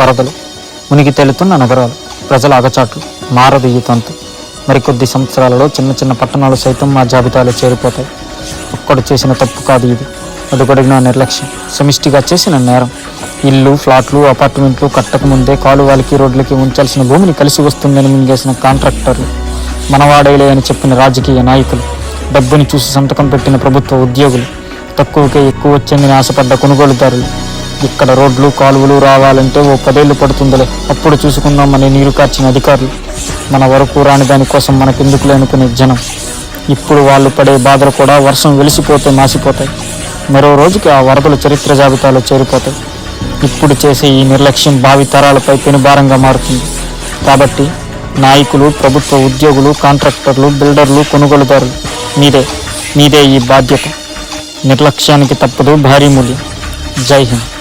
వరదలు మునిగి తేలుతున్న నగరాలు ప్రజల అగచాట్లు మారదు ఈ తంతు. మరికొద్ది సంవత్సరాలలో చిన్న చిన్న పట్టణాలు సైతం మా జాబితాలో చేరిపోతాయి. ఒక్కడు చేసిన తప్పు కాదు ఇది. అడుగడుగున నిర్లక్ష్యం సమిష్టిగా చేసిన నేరం. ఇల్లు ఫ్లాట్లు అపార్ట్మెంట్లు కట్టకముందే కాలువలకి రోడ్లకి ఉంచాల్సిన భూమిని కలిసి వస్తుందని మింగేసిన కాంట్రాక్టర్లు మనవాడేలే అని చెప్పిన రాజకీయ నాయకులు డబ్బుని చూసి సంతకం పెట్టిన ప్రభుత్వ ఉద్యోగులు తక్కువకే ఎక్కువ వచ్చిందని ఆశపడ్డ కొనుగోలుదారులు ఇక్కడ రోడ్లు కాలువలు రావాలంటే ఓ పదేళ్ళు పడుతుందిలే. అప్పుడు చూసుకుందామని నీరు కార్చిన అధికారులు. మన వరకు రాని దానికోసం మనకెందుకులే అనుకునే జనం. ఇప్పుడు వాళ్ళు పడే బాధలు కూడా వర్షం వెలిసిపోతే మాసిపోతాయి. మరో రోజుకి ఆ వరదలు చరిత్ర జాబితాలో చేరిపోతాయి. ఇప్పుడు చేసే ఈ నిర్లక్ష్యం భావి తరాలపై పెనుభారంగా మారుతుంది. కాబట్టి నాయకులు ప్రభుత్వ ఉద్యోగులు కాంట్రాక్టర్లు బిల్డర్లు కొనుగోలుదారులు మీదే మీదే ఈ బాధ్యత. నిర్లక్ష్యానికి తప్పదు భారీ మూల్యం. జై హింద్.